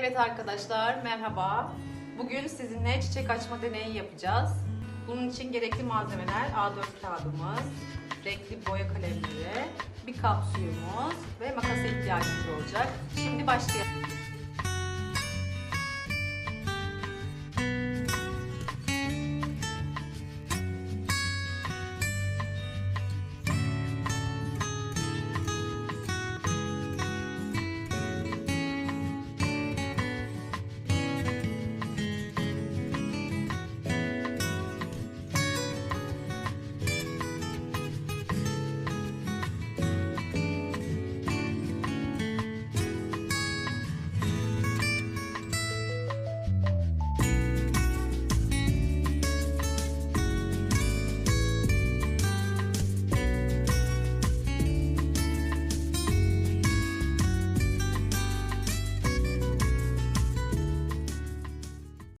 Evet arkadaşlar merhaba. Bugün sizinle çiçek açma deneyi yapacağız. Bunun için gerekli malzemeler A4 kağıdımız, renkli boya kalemleri, bir kap suyumuz ve makasa ihtiyacımız olacak. Şimdi başlayalım.